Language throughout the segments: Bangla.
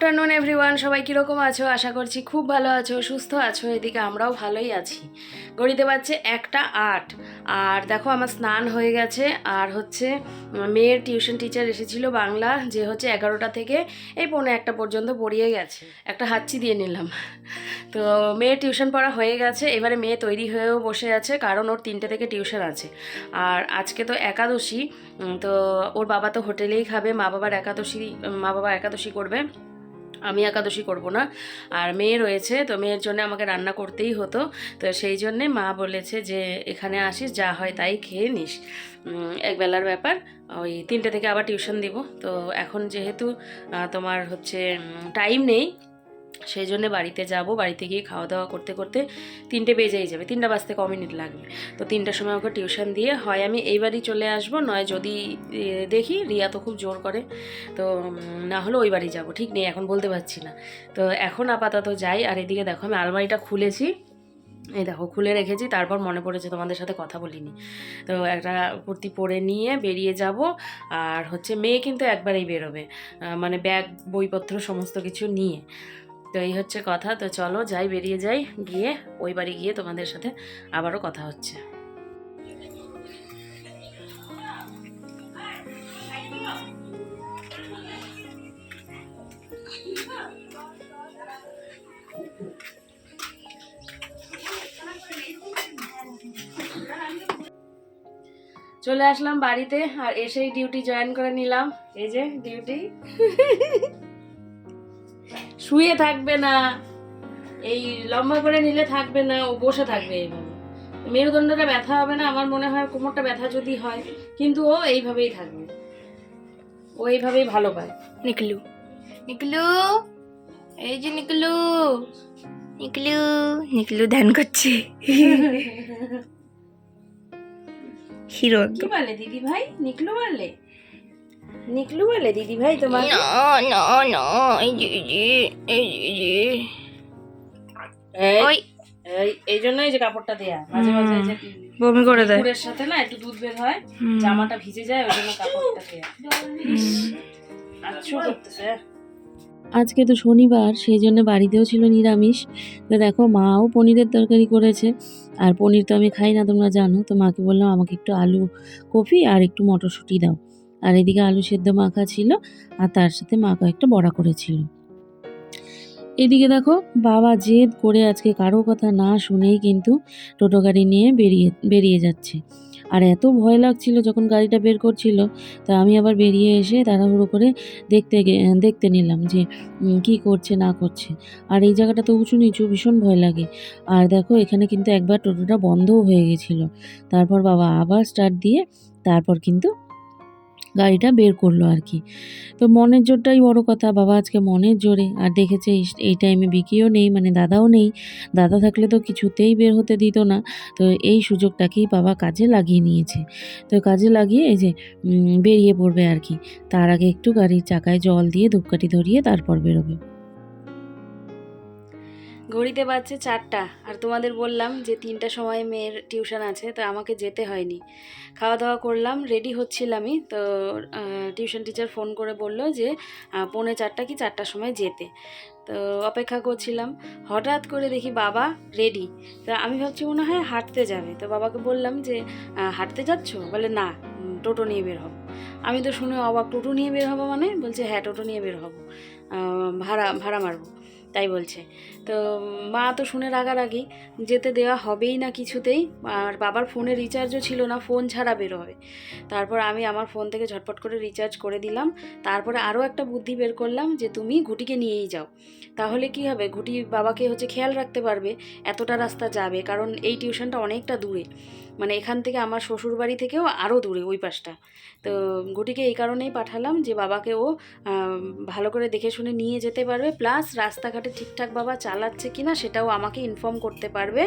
আফটারনুন এভরিওয়ান সবাই কীরকম আছো? আশা করছি খুব ভালো আছো, সুস্থ আছো। এদিকে আমরাও ভালোই আছি। গড়িতে পারছে একটা আট। আর দেখো, আমার স্নান হয়ে গেছে। আর হচ্ছে, মেয়ের টিউশন টিচার এসেছিল বাংলা, যে হচ্ছে এগারোটা থেকে এই পৌনে একটা পর্যন্ত পড়িয়ে গেছে। একটা হাচ্ছি দিয়ে নিলাম। তো মেয়ের টিউশন পড়া হয়ে গেছে। এবারে মেয়ে তৈরি হয়েও বসে আছে, কারণ ওর তিনটে থেকে টিউশন আছে। আর আজকে তো একাদশী তো ওর বাবা তো হোটেলেই খাবে। মা বাবার একাদশী মা বাবা একাদশী করবে। আমি একাদশী করব না। আর মেয়ে রয়েছে, তো মেয়ের জন্য আমাকে রান্না করতেই হতো। তো সেই জন্যে মা বলেছে যে, এখানে আসিস, যা হয় তাই খেয়ে নিস। একবেলার ব্যাপার, ওই তিনটে থেকে আবার টিউশন দিব। তো এখন যেহেতু তোমার হচ্ছে টাইম নেই সেই জন্য বাড়িতে যাব। বাড়িতে গিয়ে খাওয়া দাওয়া করতে করতে তিনটে বেজেই যাবে। তিনটা বাজতে ক মিনিট লাগবে। তো তিনটার সময় ওকে টিউশন দিয়ে হয় আমি এইবারই চলে আসব, নয় যদি দেখি। রিয়া তো খুব জোর করে। তো না হলে ওই বাড়ি যাব। ঠিক নেই, এখন বলতে পারছি না। তো এখন আপাতত যাই। আর এদিকে দেখো আমি আলমারিটা খুলেছি। এই দেখো, খুলে রেখেছি। তারপর মনে পড়েছে তোমাদের সাথে কথা বলিনি। তো একটা কুর্তি পরে নিয়ে বেরিয়ে যাব। আর হচ্ছে মেয়ে কিন্তু একবারেই বেরোবে। মানে ব্যাগ, বইপত্র সমস্ত কিছু নিয়ে। তো এই হচ্ছে কথা। তো চলো যাই, বেরিয়ে যাই। গিয়ে ওই বাড়ি গিয়ে তোমাদের সাথে আবারও কথা হচ্ছে। চলে আসলাম বাড়িতে। আর এসেই ডিউটি জয়েন করে নিলাম। এই যে ডিউটি। শুয়ে থাকবে না এই লম্বা করে নিলে থাকবে না ও বসে থাকবে এইভাবে। মেরুদণ্ডটা ব্যথা হবে না আমার মনে হয় কোমরটা ব্যথা যদি হয় কিন্তু ও এইভাবেই থাকবে। ও এইভাবেই ভালো পায়। নিকলু। নিকলু? এই যে নিকলু। নিকলু নিকলু ধ্যান করছে। হিরো কি বলে দিদি ভাই? নিকলু বলে? নিকলু বলে দিদি ভাই তোমার না না না এই জন্যই যে কাপড়টা দেয়া মাঝে মাঝে যে বমি করে দেয়। কুকুরের সাথে না একটু দুধ বের হয় জামাটা ভিজে যায় ওই জন্য কাপড়টা দেয়া। আচ্ছা করতেছে। আজকে তো শনিবার সেই জন্য বাড়িতেও ছিল নিরামিষ। তো দেখো মাও পনিরের তরকারি করেছে। আর পনির তো আমি খাই না তোমরা জানো। তো মাকে বললাম আমাকে একটু আলু কপি আর একটু মটরশুঁটি দাও। আর এদিকে আলু সেদ্ধ মাখা ছিল, আর তার সাথে মা কয়েকটা বড়া করেছিল। এদিকে দেখো, বাবা জেদ করে আজকে কারও কথা না শুনেই কিন্তু টোটো গাড়ি নিয়ে বেরিয়ে বেরিয়ে যাচ্ছে। আর এত ভয় লাগছিল যখন গাড়িটা বের করছিল, তা আমি আবার বেরিয়ে এসে তাড়াহুড়ো করে দেখতে দেখতে নিলাম যে কি করছে, না করছে। আর এই জায়গাটা তো উঁচু নিচু, ভীষণ ভয় লাগে। আর দেখো, এখানে কিন্তু একবার টোটোটা বন্ধও হয়ে গেছিল। তারপর বাবা আবার স্টার্ট দিয়ে, তারপর কিন্তু গাড়িটা বের করল আর কি। তো মনের জোরটাই বড় কথা, বাবা আজকে মনের জোরে। আর দেখেছে এই- টাইমে বিকিও নেই মানে দাদাও নেই। দাদা থাকলে তো কিছুতেই বের হতে দিত না। তো এই সুযোগটাকেই বাবা কাজে লাগিয়ে নিয়েছে। তো কাজে লাগিয়ে এই যে বেরিয়ে পড়বে আর কি। তার আগে একটু গাড়ির চাকায় জল দিয়ে ধূপকাঠি ধরিয়ে তারপর বেরোবে। ঘড়িতে বাজছে চারটা আর তোমাদের বললাম যে তিনটা সময় মেয়ের টিউশন আছে, তো আমাকে যেতে হয়নি। খাওয়া দাওয়া করলাম রেডি হচ্ছিলামই, তো টিউশন টিচার ফোন করে বলল যে পৌনে চারটা কি চারটার সময় যেতে। তো অপেক্ষা করছিলাম, হঠাৎ করে দেখি বাবা রেডি তো আমি ভাবছি মনে হয় হাঁটতে যাবে। তো বাবাকে বললাম যে হাঁটতে যাচ্ছ? বলে, না টোটো নিয়ে বের হব। আমি তো শুনে অবাক, টোটো নিয়ে বের হব মানে? বলছে হ্যাঁ টোটো নিয়ে বের হব। ভাড়া ভাড়া মারবো। তাই বলছে। তো মা তো শুনে রাগারাগি, যেতে দেওয়া হবেই না কিছুতেই, আর বাবার ফোনে রিচার্জও ছিল না, ফোন ছাড়া বেরোবে তারপর আমি আমার ফোন থেকে ঝটপট করে রিচার্জ করে দিলাম, তারপরে আরও একটা বুদ্ধি বের করলাম যে তুমি ঘুটিকে নিয়েই যাও। তাহলে কি হবে? ঘুটি বাবাকে হচ্ছে খেয়াল রাখতে পারবে, এতটা রাস্তা যাবে, কারণ এই টিউশনটা অনেকটা দূরে। মানে এখান থেকে আমার শ্বশুর বাড়ি থেকেও আরও দূরে ওই পাশটা। তো গুটিকে এই কারণেই পাঠালাম যে বাবাকে ও ভালো করে দেখে শুনে নিয়ে যেতে পারবে। প্লাস রাস্তাঘাটে ঠিকঠাক বাবা চালাচ্ছে কিনা সেটাও আমাকে ইনফর্ম করতে পারবে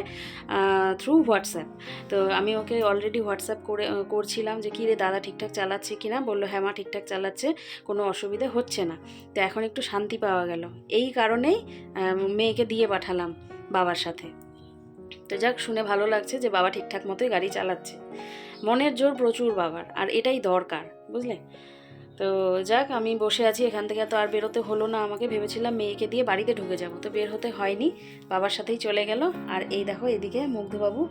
থ্রু হোয়াটসঅ্যাপ তো আমি ওকে অলরেডি হোয়াটসঅ্যাপ করে করছিলাম যে কী রে দাদা ঠিকঠাক চালাচ্ছে কি না বলল হ্যাঁ মা ঠিকঠাক চালাচ্ছে কোনো অসুবিধে হচ্ছে না। তো এখন একটু শান্তি পাওয়া গেল। এই কারণেই মেয়েকে দিয়ে পাঠালাম বাবার সাথে। তো যাক, শুনে ভালো লাগছে যে বাবা ঠিকঠাক মতোই গাড়ি চালাচ্ছে। মনের জোর প্রচুর বাবার, আর এটাই দরকার, বুঝলে? তো যাক, আমি বসে আছি, এখান থেকে তো আর বেরোতে হলো না। আমাকে ভেবেছিলাম মেয়েকে দিয়ে বাড়িতে ঢুকে যাব, তো বের হতে হয়নি। বাবার সাথেই চলে গেল, আর এই দেখো, এদিকে মুগ্ধবাবু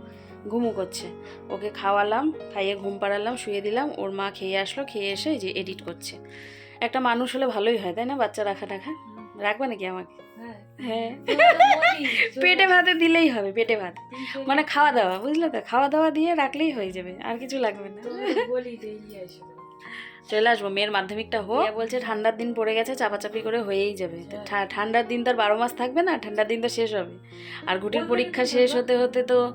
ঘুমু করছে। ওকে খাওয়ালাম, খাইয়ে ঘুম পাড়ালাম, শুয়ে দিলাম, ওর মা খেয়ে আসলো, খেয়ে এসে যে এডিট করছে। একটা মানুষ হলে ভালোই হয়, তাই না? বাচ্চা রাখা টাখা। রাখবে নাকি আমাকে? হ্যাঁ পেটে ভাতে দিলেই হবে পেটে ভাত। মানে খাওয়া দাওয়া বুঝলে তো? খাওয়া দাওয়া দিয়ে রাখলেই হয়ে যাবে আর কিছু লাগবে না। চলে আসব মেয়ের মাধ্যমিকটা হোক। বলছে ঠান্ডার দিন পড়ে গেছে চাপাচাপি করে হয়েই যাবে। তো ঠা- ঠান্ডার দিন তো আর বারো মাস থাকবে না ঠান্ডার দিন তো শেষ হবে। আর ঘুটির পরীক্ষা শেষ হতে হতে তো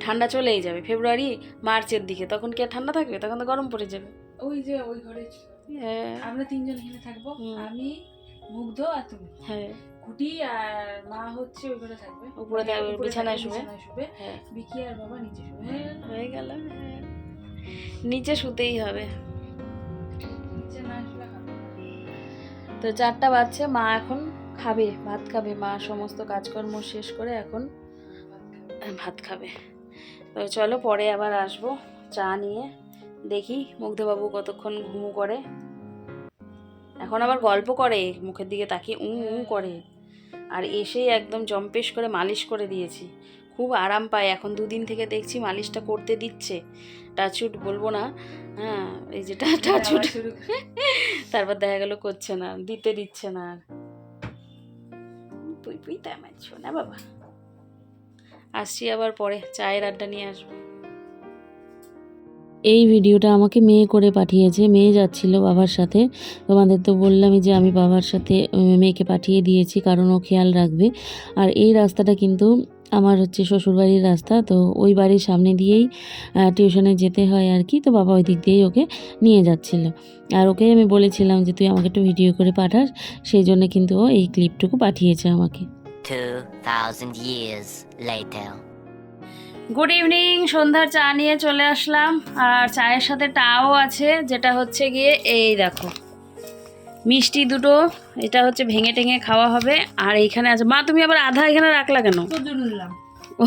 ঠান্ডা চলেই যাবে। ফেব্রুয়ারি মার্চের দিকে। তখন কি আর ঠান্ডা থাকবে? তখন তো গরম পড়ে যাবে। ওই যে ওই ঘরে হ্যাঁ। আমরা তিনজন এখানে থাকব। আমি মুগ্ধ আর তুমি। হ্যাঁ। কুটি আর মা হচ্ছে ওই ঘরে থাকবে। উপরে থাকবে, বিছানায় শুবে। শুবে। হ্যাঁ। বিকি আর বাবা নিচে শুবে। হ্যাঁ হয়ে গেল। হ্যাঁ। নিচে শুতেই হবে। নিচে না শুলে তো চারটা বাজছে মা এখন খাবে ভাত খাবে। মা সমস্ত কাজকর্ম শেষ করে এখন ভাত খাবে। তো চলো পরে আবার আসব চা নিয়ে। দেখি মুগ্ধবাবু কতক্ষণ ঘুমু করে। এখন আবার গল্প করে মুখের দিকে তাকিয়ে উঁ উঁ করে। আর এসেই একদম জম্পেশ করে মালিশ করে দিয়েছি। খুব আরাম পায়। এখন দুদিন থেকে দেখছি মালিশটা করতে দিচ্ছে। টাচুট বলব না। হ্যাঁ এই যেটা টাচুট। তারপর দেখা গেল করছে না দিতে দিচ্ছে না আর। পুই পুই তাই বাবা। আসছি আবার পরে চায়ের আড্ডা নিয়ে আসব। এই ভিডিওটা আমাকে মেয়ে করে পাঠিয়েছে মেয়ে যাচ্ছিল বাবার সাথে। তোমাদের তো বললামই যে আমি বাবার সাথে মেয়েকে পাঠিয়ে দিয়েছি কারণ ও খেয়াল রাখবে। আর এই রাস্তাটা কিন্তু আমার হচ্ছে শ্বশুরবাড়ির রাস্তা তো ওই বাড়ির সামনে দিয়েই টিউশনে যেতে হয় আর কি। তো বাবা ওই দিক দিয়েই ওকে নিয়ে যাচ্ছিল। আর ওকে আমি বলেছিলাম যে তুই আমাকে একটু ভিডিও করে পাঠাস সেই জন্য কিন্তু ও এই ক্লিপটুকু পাঠিয়েছে আমাকে। 2,000 years later. গুড ইভিনিং সন্ধ্যার চা নিয়ে চলে আসলাম। আর চায়ের সাথে টাও আছে যেটা হচ্ছে গিয়ে এই দেখো। মিষ্টি দুটো এটা হচ্ছে ভেঙে টেঙে খাওয়া হবে। আর এইখানে আছে মা তুমি আবার আধা এখানে রাখলা কেন? ও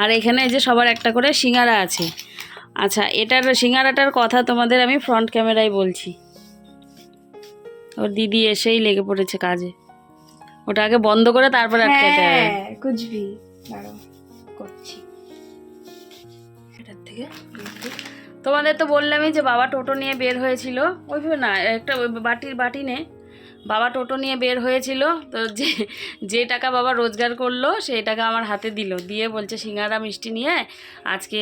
আর এখানে এই যে সবার একটা করে সিঙ্গারা আছে। আচ্ছা এটার সিঙ্গারাটার কথা তোমাদের আমি ফ্রন্ট ক্যামেরায় বলছি। ওর দিদি এসেই লেগে পড়েছে কাজে। ওটা আগে বন্ধ করে তারপরে আটকাতে হবে। কুচবি দাঁড়াও। এটার থেকে। তোমাদের তো বললামই যে বাবা টোটো নিয়ে বের হয়েছিল। ওইভাবে না, একটা বাটির বাটি নে। বাবা টোটো নিয়ে বের হয়েছিল তো যে যে টাকা বাবা রোজগার করল সেই টাকা আমার হাতে দিল। দিয়ে বলছে সিঙ্গারা মিষ্টি নিয়ে আজকে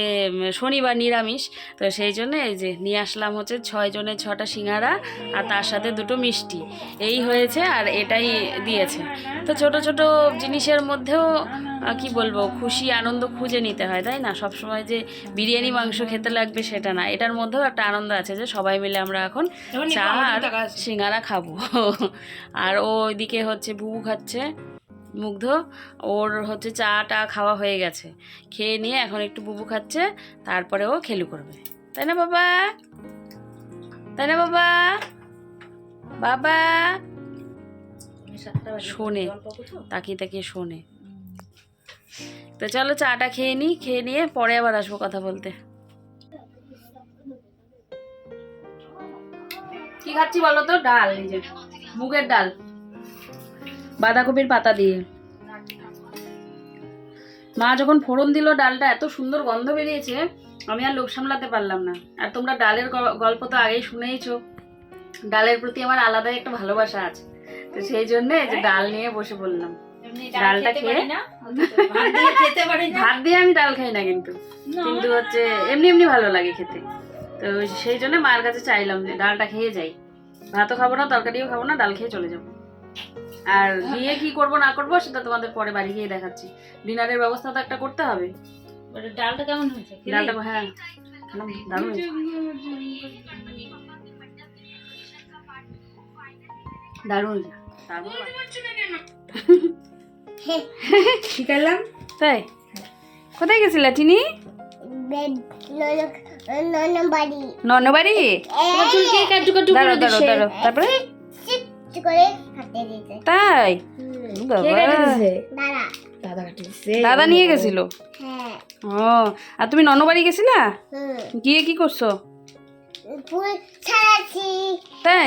শনিবার নিরামিষ। তো সেই জন্য এই যে নিয়ে আসলাম হচ্ছে ছয় জনের ছটা সিঙ্গারা আর তার সাথে দুটো মিষ্টি। এই হয়েছে আর এটাই দিয়েছে। তো ছোট ছোট জিনিসের মধ্যেও কি বলব খুশি আনন্দ খুঁজে নিতে হয় তাই না? সবসময় যে বিরিয়ানি মাংস খেতে লাগবে সেটা না। এটার মধ্যেও একটা আনন্দ আছে যে সবাই মিলে আমরা এখন চা আর সিঙ্গারা খাব। আর ও ওইদিকে হচ্ছে বুবু খাচ্ছে মুগ্ধ। ওর হচ্ছে চা টা খাওয়া হয়ে গেছে। খেয়ে নিয়ে এখন একটু বুবু খাচ্ছে, তারপরে ও খেলু করবে। তাই না, বাবা? তাই না, বাবা? বাবা? শোনে, তাকিয়ে তাকিয়ে শোনে। তো চলো চাটা খেয়ে নিই খেয়ে নিয়ে পরে আবার আসব কথা বলতে। কি খাচ্ছি বলো তো? ডাল যে মুগের ডাল। বাঁধাকপির পাতা দিয়ে। মা যখন ফোড়ন দিল ডালটা এত সুন্দর গন্ধ বেরিয়েছে আমি আর লোক সামলাতে পারলাম না। আর তোমরা ডালের গল্প তো আগেই শুনেইছো। ডালের প্রতি আমার আলাদাই একটা ভালোবাসা আছে। তো সেই জন্য যে ডাল নিয়ে বসে বললাম। ডালটা খেয়ে ভাত দিয়ে আমি ডাল খাই না কিন্তু। কিন্তু হচ্ছে এমনি এমনি ভালো লাগে খেতে। তো সেই জন্য মায়ের কাছে চাইলাম যে ডালটা খেয়ে যাই। ভাতও খাব না তরকারিও খাব না ডাল খেয়ে চলে যাব। আর গিয়ে কি করব না করব সেটা তোমাদের পরে বাড়ি গিয়ে দেখাচ্ছি। ডিনারের ব্যবস্থা তো একটা করতে হবে। ডালটা কেমন হয়েছে? ডালটা হ্যাঁ। দারুণ। দারুণ। দারুণ শিখাইলাম তাই? কোথায় গেছিলা চিনি ননবাড়ি। তারপরে? করে কাটে দিতে তাই? দাদা। নিয়ে গেছিল? হ্যাঁ। ও আর তুমি ননবাড়ি গেছিলা? গিয়ে কি করছ? তাই?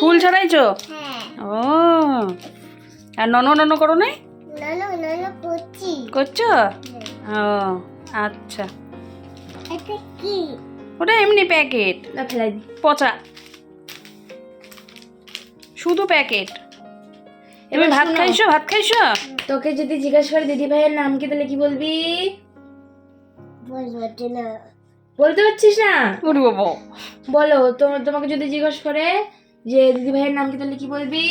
ফুল ছাড়াইছো? হ্যাঁ। ও আর নন নন করো নাই? নানো করছ। ও আচ্ছা। এটা কি? ওটা এমনি প্যাকেট না ফেলাই দি। পচা। শুধু প্যাকেট তুমি এবার ভাত। খাইছো? ভাত খাইছো? তোকে যদি জিজ্ঞাসা করে দিদি ভাইয়ের নাম কি তাহলে কি বলবি? বলব না। বলতে পারছিস না? বাবা বলো তোমার তোমাকে যদি জিজ্ঞাসা করে যে দিদি ভাইয়ের নাম কি তাহলে কি বলবি?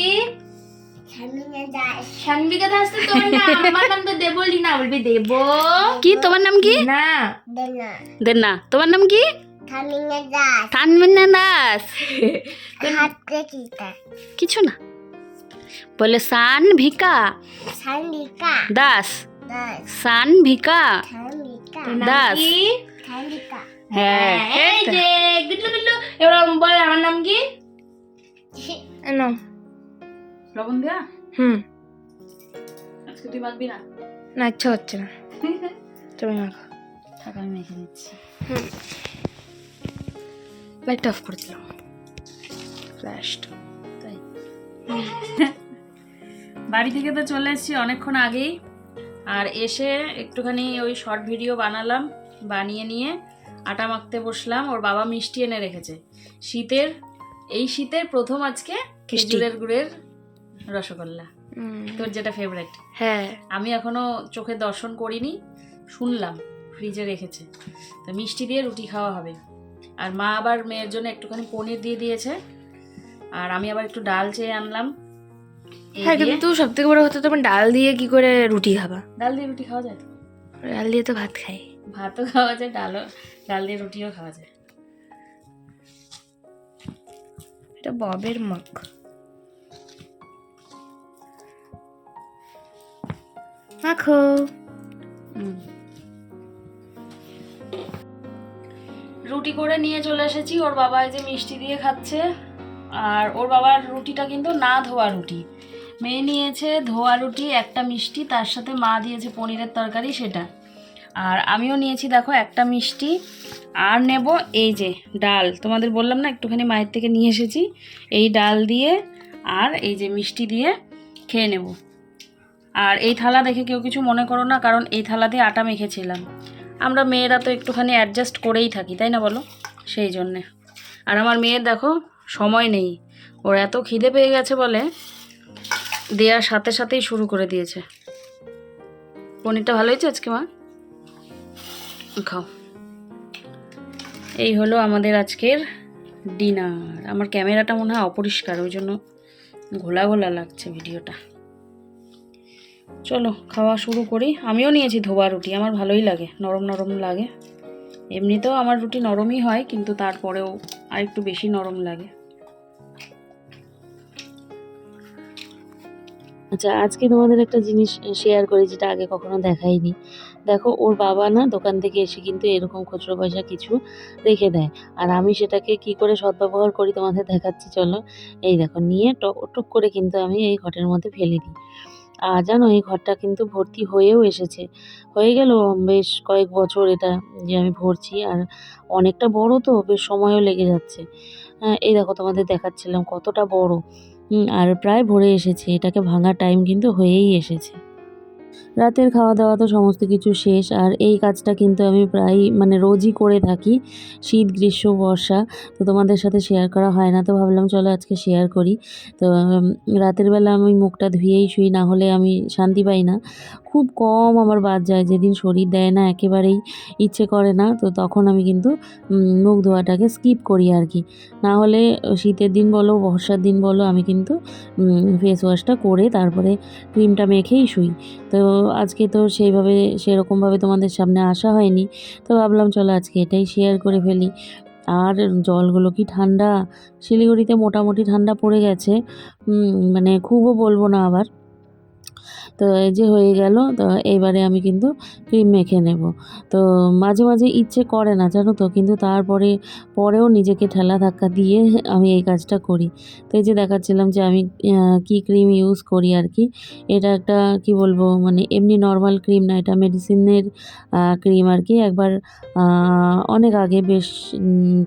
শানবিকা দাস তো তোমার নাম আমার নাম তো দেবলি বলবি দেব। কি তোমার নাম কি? না দেনা। তোমার নাম কি? সামিনা দাস। কিছু না। বলে সান ভিকা দাস। দাস। সান ভিকা দাস। হ্যাঁ এই যে গুডলু গুডলু এবার বল আমার নাম কি? না লবণ দেয়া? হুম। আজকে তুই মাখবি না? না ইচ্ছা হচ্ছে না। তুমি মাখো। থাক আমি মেখে নিচ্ছি। লাইট অফ করে দিলাম। ফ্ল্যাশটা তাই? বাড়ি থেকে তো চলে এসেছি অনেকক্ষণ আগেই। আর এসে একটুখানি ওই শর্ট ভিডিও বানালাম বানিয়ে নিয়ে আটা মাখতে বসলাম। ওর বাবা মিষ্টি এনে রেখেছে। শীতের এই শীতের প্রথম আজকে খেজুরের গুড়ের রসগোল্লা। তোর যেটা ফেভারিট হ্যাঁ। আমি এখনও চোখে দর্শন করিনি শুনলাম ফ্রিজে রেখেছে। তো মিষ্টি দিয়ে রুটি খাওয়া হবে। আর মা আবার মেয়ের জন্য একটুখানি পনির দিয়ে দিয়েছে। আর আমি আবার একটু ডাল চেয়ে আনলাম। হ্যাঁ কিন্তু সব থেকে বড় কথা তোমার ডাল দিয়ে কি করে রুটি খাবা? ডাল দিয়ে রুটি খাওয়া যায় ডাল দিয়ে তো ভাত খাই। ভাতও খাওয়া যায় ডালও ডাল দিয়ে রুটিও খাওয়া যায়। এটা ববের মগ। মাখো। রুটি করে নিয়ে চলে এসেছি। ওর বাবা এই যে মিষ্টি দিয়ে খাচ্ছে। আর ওর বাবার রুটিটা কিন্তু না ধোয়া রুটি। মেয়ে নিয়েছে ধোয়া রুটি, একটা মিষ্টি, তার সাথে মা দিয়েছে পনিরের তরকারি, সেটা। আর আমিও নিয়েছি, দেখো, একটা মিষ্টি। আর নেব এই যে ডাল। তোমাদের বললাম না, একটুখানি মায়ের থেকে নিয়ে এসেছি। এই ডাল দিয়ে আর এই যে মিষ্টি দিয়ে খেয়ে নেব। আর এই থালা দেখে কেউ কিছু মনে করো না, কারণ এই থালা দিয়ে আটা মেখেছিলাম। আমরা মেয়েরা তো একটুখানি অ্যাডজাস্ট করেই থাকি, তাই না বলো? সেই জন্যে। আর আমার মেয়ের দেখো, সময় নেই। ওর এত খিদে পেয়ে গেছে বলে দেওয়ার সাথে সাথেই শুরু করে দিয়েছে। পনিরটা ভালো হয়েছে আজকে, মা? খাও। এই হলো আমাদের আজকের ডিনার আমার ক্যামেরাটা মনে হয় অপরিষ্কার, ওই জন্য ঘোলা ঘোলা লাগছে ভিডিওটা। চলো, খাওয়া শুরু করি। আমিও নিয়েছি ধোয়া রুটি, আমার ভালোই লাগে, নরম নরম লাগে। এমনিতেও আমার রুটি নরমই হয়, কিন্তু তারপরেও আর একটু বেশি নরম লাগে। আচ্ছা আজকে তোমাদের একটা জিনিস শেয়ার করি যেটা আগে কখনো দেখাইনি। দেখো, ওর বাবা না দোকান থেকে এসে কিন্তু এরকম খুচরো পয়সা কিছু রেখে দেয়। আর আমি সেটাকে কি করে সদ্ব্যবহার করি তোমাদের দেখাচ্ছি, চলো। এই দেখো, নিয়ে টক টুক করে কিন্তু আমি এই ঘটের মধ্যে ফেলে দিই। জানো, এই ঘরটা কিন্তু ভর্তি হয়েও এসেছে। হয়ে গেল বেশ কয়েক বছর এটা যে আমি ভরছি, আর অনেকটা বড় তো, বেশ সময়ও লেগে যাচ্ছে। এই দেখো তোমাদের দেখাচ্ছিলাম কতটা বড়। আর প্রায় ভরে এসেছে, এটাকে ভাঙার টাইম কিন্তু হয়েই এসেছে। রাতের খাওয়া দাওয়া তো সমস্ত কিছু শেষ, আর এই কাজটা কিন্তু আমি প্রায় মানে রোজই করে থাকি, শীত, গ্রীষ্ম, বর্ষা, তো তোমাদের সাথে শেয়ার করা হয় না, তো ভাবলাম চলো আজকে শেয়ার করি। তো রাতের বেলা আমি মুখটা ধুয়েই শুই, না হলে আমি শান্তি পাই না। খুব কম আমার বাদ যায়, যেদিন শরীর দেয় না, একেবারেই ইচ্ছে করে না, তো তখন আমি কিন্তু মুখ ধোয়াটাকে স্কিপ করি আর কি। না হলে শীতের দিন বলো, বর্ষার দিন বলো, আমি কিন্তু ফেস ওয়াশটা করে তারপরে ক্রিমটা মেখেই শুই। তো আজকে তো সেইভাবে, সেরকমভাবে তোমাদের সামনে আসা হয়নি। তো ভাবলাম চলো আজকে এটাই শেয়ার করে ফেলি। আর জলগুলো কি ঠান্ডা? শিলিগুড়িতে মোটামুটি ঠান্ডা পড়ে গেছে। মানে খুবও বলব না আবার। তো এই যে হয়ে গেল, তো এইবারে আমি কিন্তু ক্রিম মেখে নেব। তো মাঝে মাঝে ইচ্ছে করে না, জানো তো? কিন্তু তারপরে, পরেও নিজেকে ঠেলা ধাক্কা দিয়ে আমি এই কাজটা করি। তো এই যে দেখাচ্ছিলাম যে আমি কি ক্রিম ইউজ করি আর কি। এটা একটা, কি বলব মানে এমনি নর্মাল ক্রিম না, এটা মেডিসিনের ক্রিম আর কি। একবার অনেক আগে, বেশ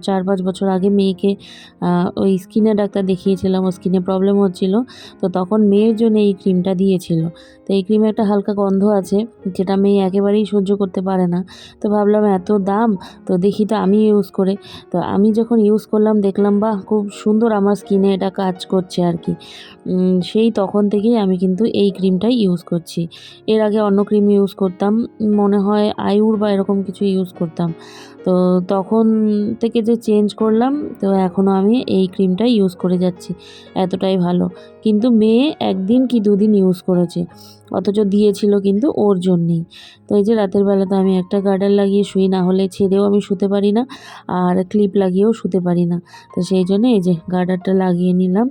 চার পাঁচ বছর আগে মেয়েকে ওই স্কিনের ডাক্তার দেখিয়েছিলাম, ও স্কিনে প্রবলেম হচ্ছিল। তো তখন মেয়ের জন্য এই ক্রিমটা দিয়েছিল। তো এই ক্রিমে একটা হালকা গন্ধ আছে, যেটা মেয়ে একেবারেই সহ্য করতে পারে না। তো ভাবলাম এত দাম, তো দেখি তো আমি ইউজ করে। তো আমি যখন ইউজ করলাম, দেখলাম, বাহ, খুব সুন্দর আমার স্কিনে এটা কাজ করছে আর কি। সেই তখন থেকেই আমি কিন্তু এই ক্রিমটাই ইউজ করছি। এর আগে অন্য ক্রিম ইউজ করতাম, মনে হয় আয়ুর বা এরকম কিছু ইউজ করতাম। তো তখন থেকে যে চেঞ্জ করলাম, তো এখনও আমি এই ক্রিমটাই ইউজ করে যাচ্ছি, এতটাই ভালো। কিন্তু মেয়ে একদিন কি দুদিন ইউজ করেছে, অথচ দিয়েছিল কিন্তু ওর জন্যেই। তো এই যে রাতের বেলা তো আমি একটা গার্ডার লাগিয়ে শুই, না হলে ছেড়েও আমি শুতে পারি না, আর ক্লিপ লাগিয়েও শুতে পারি না। তো সেই জন্য এই যে গার্ডারটা লাগিয়ে নিলাম।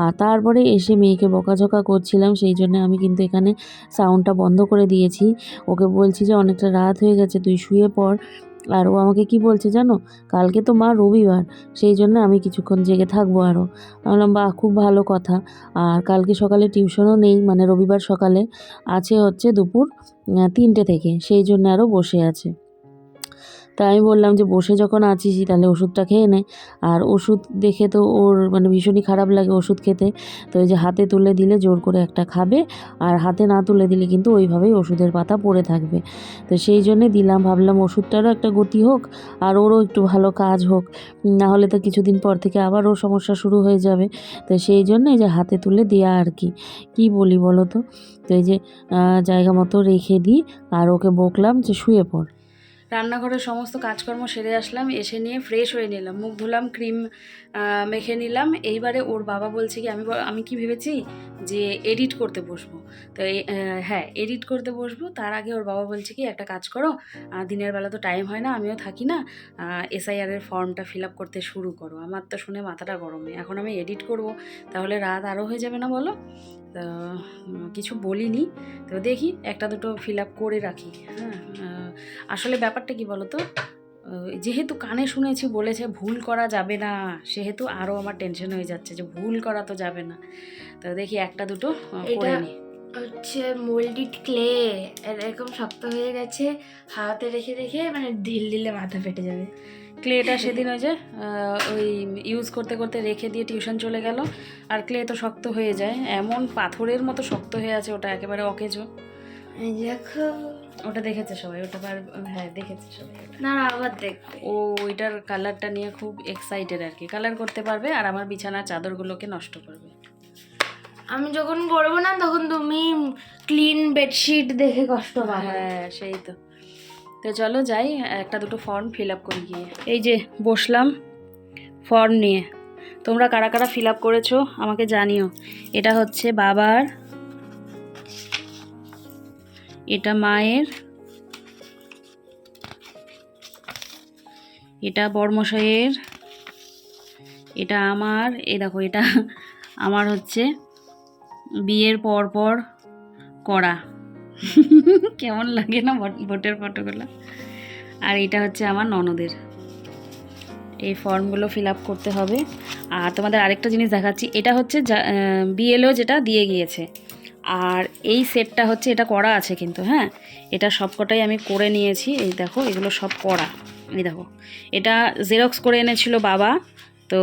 আর তারপরে এসে মেয়েকে বকাঝকা করছিলাম, সেই জন্য আমি কিন্তু এখানে সাউন্ডটা বন্ধ করে দিয়েছি। ওকে বলছি যে, অনেকটা রাত হয়ে গেছে, তুই শুয়ে পড়। আর ও আমাকে কি বলছে জানো? কালকে তো মা রবিবার, সেই জন্য আমি কিছুক্ষণ জেগে থাকব আরও বললাম বা খুব ভালো কথা। আর কালকে সকালে টিউশনও নেই মানে রবিবার সকালে আছে হচ্ছে দুপুর তিনটে থেকে, সেই জন্য আরও বসে আছে। তা আমি বললাম যে বসে যখন আছিস তাহলে ওষুধটা খেয়ে নে। আর ওষুধ দেখে তো ওর মানে ভীষণই খারাপ লাগে ওষুধ খেতে। তো ওই যে হাতে তুলে দিলে জোর করে একটা খাবে আর হাতে না তুলে দিলে কিন্তু ওইভাবেই ওষুধের পাতা পড়ে থাকবে। তো সেই জন্যে দিলাম, ভাবলাম ওষুধটারও একটা গতি হোক আর ওরও একটু ভালো কাজ হোক। না হলে তো কিছুদিন পর থেকে আবার ওর সমস্যা শুরু হয়ে যাবে। তো সেই জন্য এই যে হাতে তুলে দেওয়া আর কি। কি বলি বলো তো? তো এই যে জায়গা মতো রেখে দিই আর ওকে বকলাম যে শুয়ে পড়। রান্নাঘরের সমস্ত কাজকর্ম সেরে আসলাম, এসে নিয়ে ফ্রেশ হয়ে নিলাম। মুখ ধুলাম ক্রিম মেখে নিলাম। এইবারে ওর বাবা বলছে কি, আমি আমি কি ভেবেছি যে এডিট করতে বসবো। তো হ্যাঁ এডিট করতে বসবো। তার আগে ওর বাবা বলছে কি, একটা কাজ করো দিনের বেলা তো টাইম হয় না, আমিও থাকি না। এসআইআর এর ফর্মটা ফিল আপ করতে শুরু করো। আমার তো শুনে মাথাটা গরমে এখন আমি এডিট করব। তাহলে রাত আরও হয়ে যাবে না বলো? কিছু বলিনি। তো দেখি, একটা দুটো ফিল আপ করে রাখি। হ্যাঁ আসলে ব্যাপারটা কি বলো তো যেহেতু কানে শুনেছি বলেছে ভুল করা যাবে না সেহেতু আরও আমার টেনশন হয়ে যাচ্ছে যে ভুল করা তো যাবে না। তো দেখি একটা দুটো করে নিই হচ্ছে মোল্ডিড ক্লে এরকম শক্ত হয়ে গেছে হাতে রেখে রেখে মানে ঢিল দিলে মাথা ফেটে যাবে। ক্লেটা সেদিন ওই যে ওই ইউজ করতে করতে রেখে দিয়ে টিউশন চলে গেল আর ক্লে তো শক্ত হয়ে যায়। এমন পাথরের মতো শক্ত হয়ে আছে ওটা একেবারে অকেজো। দেখো। ওটা দেখেছে সবাই ওটা বার হ্যাঁ দেখেছে সবাই না আবার দেখতে ও ওইটার কালারটা নিয়ে খুব এক্সাইটেড আর কি। কালার করতে পারবে আর আমার বিছানার চাদরগুলোকে নষ্ট করবে। আমি যখন করব না তখন তুমি ক্লিন বেডশিট দেখে কষ্ট পাবে। হ্যাঁ সেই তো। তো চলো যাই একটা দুটো ফর্ম ফিল আপ করে গিয়ে। এই যে বসলাম ফর্ম নিয়ে। তোমরা কারা কারা ফিল আপ করেছ আমাকে জানিও। এটা হচ্ছে বাবার এটা মায়ের, এটা বড়মশাইয়ের এটা আমার, এই দেখো এটা আমার হচ্ছে বিয়ের পর পর করা। কেমন লাগে না ভোট- ভোটের ফটোগুলো আর এটা হচ্ছে আমার ননদের। এই ফর্মগুলো ফিল আপ করতে হবে। আর তোমাদের আরেকটা জিনিস দেখাচ্ছি, এটা হচ্ছে বিএলও যেটা দিয়ে গিয়েছে। আর এই সেটটা হচ্ছে, এটা করা আছে কিন্তু হ্যাঁ? এটা সবকটাই আমি করে নিয়েছি। এই দেখো, এগুলো সব করা। এই দেখো, এটা জেরক্স করে এনেছিল বাবা। তো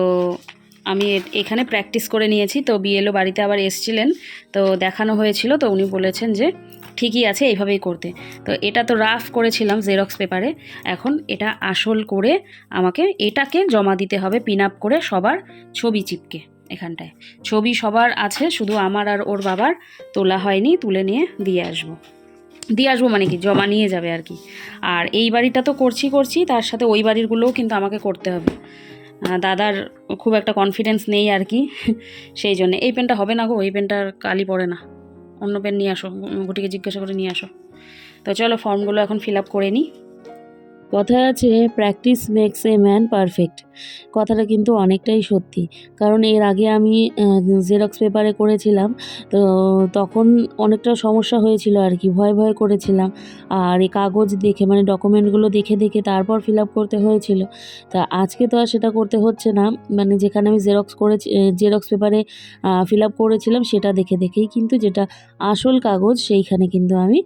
আমি এখানে প্র্যাকটিস করে নিয়েছি। তো বিএলও বাড়িতে আবার এসছিলেন। তো দেখানো হয়েছিল, তো উনি বলেছেন যে ঠিকই আছে, এইভাবেই করতে। তো এটা তো রাফ করেছিলাম জেরক্স পেপারে এখন এটা আসল করে আমাকে, এটাকে জমা দিতে হবে পিন আপ করে সবার ছবি চিপকে। এখানটায়। ছবি সবার আছে, শুধু আমার আর ওর বাবার। তোলা হয়নি, তুলে নিয়ে দিয়ে আসব। দিয়ে আসব মানে কি? জমা নিয়ে যাবে আর কি। আর এই বাড়িটা তো করছি করছি, তার সাথে ওই বাড়িরগুলোও কিন্তু আমাকে করতে হবে। দাদার খুব একটা কনফিডেন্স নেই আর কি। সেই জন্য। এই পেনটা হবে না গো, এই পেনটার কালি পড়ে না। অন্য পেন নিয়ে আসো, গুটিকে জিজ্ঞাসা করে নিয়ে আসো। তো চলো ফর্মগুলো এখন ফিল আপ করে নিই কথায় আছে practice makes a man perfect কথাটা কিন্তু অনেকটাই সত্যি। কারণ এর আগে আমি জেরক্স পেপারে করেছিলাম, তো তখন অনেকটা সমস্যা হয়েছিল আর কি, ভয় ভয় করেছিলাম। আর এই কাগজ দেখে মানে ডকুমেন্টগুলো দেখে দেখে তারপর ফিল আপ করতে হয়েছিল। তা আজকে তো আর সেটা করতে হচ্ছে না মানে যেখানে আমি জেরক্স করেছি জেরক্স পেপারে ফিল আপ করেছিলাম, সেটা দেখে, দেখেই কিন্তু যেটা আসল কাগজ, সেইখানে কিন্তু আমি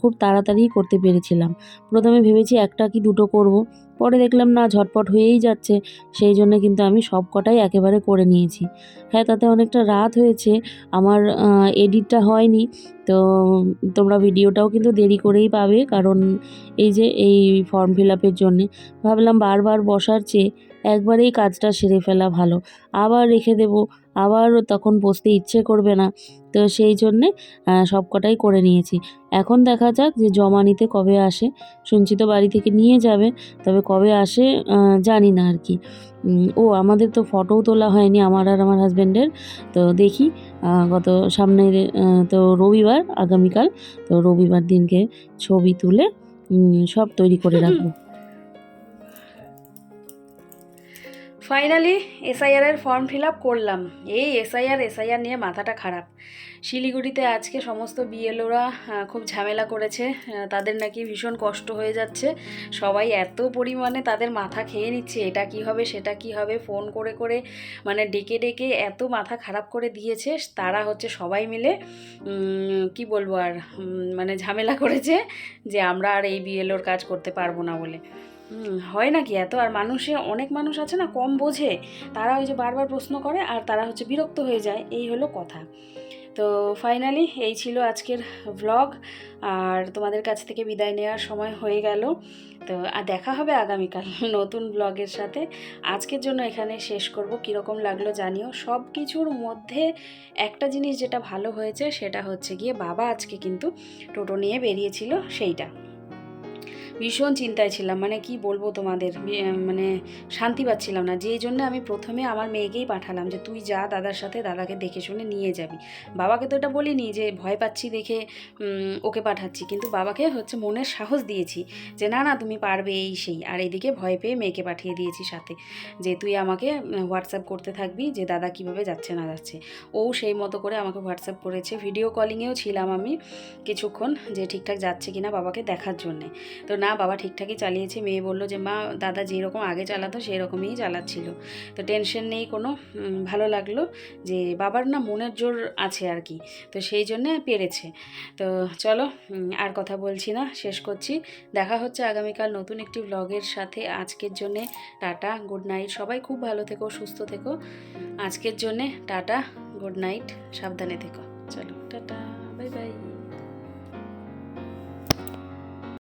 খুব তাড়াতাড়ি করতে পেরেছিলাম। প্রথমে ভেবেছি একটা কি দুটো করব পরে দেখলাম না, ঝটপট হয়েই যাচ্ছে। সেই জন্য কিন্তু আমি সব কটাই একেবারে করে নিয়েছি। হ্যাঁ তাতে অনেকটা রাত হয়েছে। আমার এডিটটা হয়নি। তো, তোমরা ভিডিওটাও কিন্তু দেরি করেই পাবে। কারণ এই যে, এই ফর্ম ফিল আপের জন্যে ভাবলাম বারবার বসার চেয়ে একবারেই কাজটা সেরে ফেলা ভালো। আবার রেখে দেবো। আবার তখন বসতে ইচ্ছে করবে না। তো সেই জন্যে আহ, সব কটাই করে নিয়েছি। এখন দেখা যাক যে জমা নিতে কবে আসে। শুনছি তো বাড়ি থেকে নিয়ে যাবে তবে কবে আসে জানি না আর কি। ও আমাদের তো ফটোও তোলা হয়নি আমার আর আমার হাজব্যান্ডের তো দেখি গত সামনের তো রবিবার আগামীকাল তো রবিবার দিনকে ছবি তুলে সব তৈরি করে রাখব। ফাইনালি এসআইআর এর ফর্ম ফিল আপ করলাম। এই এসআইআর এসআইআর নিয়ে মাথাটা খারাপ। শিলিগুড়িতে আজকে সমস্ত বিএলওরা খুব ঝামেলা করেছে। তাদের নাকি ভীষণ কষ্ট হয়ে যাচ্ছে। সবাই এত পরিমাণে তাদের মাথা খেয়ে নিচ্ছে। এটা কি হবে, সেটা কি হবে? ফোন করে করে মানে ডেকে ডেকে এত মাথা খারাপ করে দিয়েছে। তারা হচ্ছে সবাই মিলে কি বলব আর মানে ঝামেলা করেছে যে আমরা আর এই বিএলওর কাজ করতে পারব না বলে। হয় নাকি এত? আর মানুষে, অনেক মানুষ আছে না কম বোঝে, তারা ওই যে বারবার প্রশ্ন করে আর তারা হচ্ছে বিরক্ত হয়ে যায়, এই হলো কথা। তো ফাইনালি এই ছিল আজকের ভ্লগ আর তোমাদের কাছ থেকে বিদায় নেওয়ার সময় হয়ে গেল। তো আর দেখা হবে আগামীকাল নতুন ব্লগের সাথে। আজকের জন্য এখানে শেষ করব, কীরকম লাগল জানিও। সব কিছুর মধ্যে একটা জিনিস যেটা ভালো হয়েছে, সেটা হচ্ছে গিয়ে বাবা আজকে কিন্তু টোটো নিয়ে বেরিয়েছিল, সেইটা। ভীষণ চিন্তায় ছিলাম মানে কি বলব তোমাদের মানে শান্তি পাচ্ছিলাম না। যেই জন্য আমি প্রথমে আমার মেয়েকেই পাঠালাম যে, তুই যা দাদার সাথে দাদাকে দেখে শুনে নিয়ে যাবি। বাবাকে তো এটা বলিনি যে, ভয় পাচ্ছি দেখে ওকে পাঠাচ্ছি। কিন্তু বাবাকে হচ্ছে মনের সাহস দিয়েছি যে, না না, তুমি পারবে এই সেই। আর এদিকে ভয় পেয়ে মেয়েকে পাঠিয়ে দিয়েছি সাথে যে, তুই আমাকে হোয়াটসঅ্যাপ করতে থাকবি যে, দাদা কীভাবে যাচ্ছে না যাচ্ছে। ও সেই মতো করে আমাকে হোয়াটসঅ্যাপ করেছে। ভিডিও কলিংয়েও ছিলাম আমি কিছুক্ষণ যে, ঠিকঠাক যাচ্ছে কিনা বাবাকে দেখার জন্যে। তো না, বাবা ঠিকঠাকই চালিয়েছে। মেয়ে বলল যে, মা, দাদা যেরকম আগে চালাতো সেই রকমই চালাচ্ছিল। তো টেনশন নেই কোনো ভালো লাগল যে, বাবার না মনের জোর আছে আর কি, তো সেই জন্যে পেরেছে। তো চলো আর কথা বলছি না, শেষ করছি। দেখা হচ্ছে আগামীকাল নতুন একটি ব্লগের সাথে। আজকের জন্যে টাটা গুড নাইট সবাই খুব ভালো থেকো, সুস্থ থেকো। আজকের জন্যে টাটা গুড নাইট সাবধানে থেকো। চলো, টাটা বাই বাই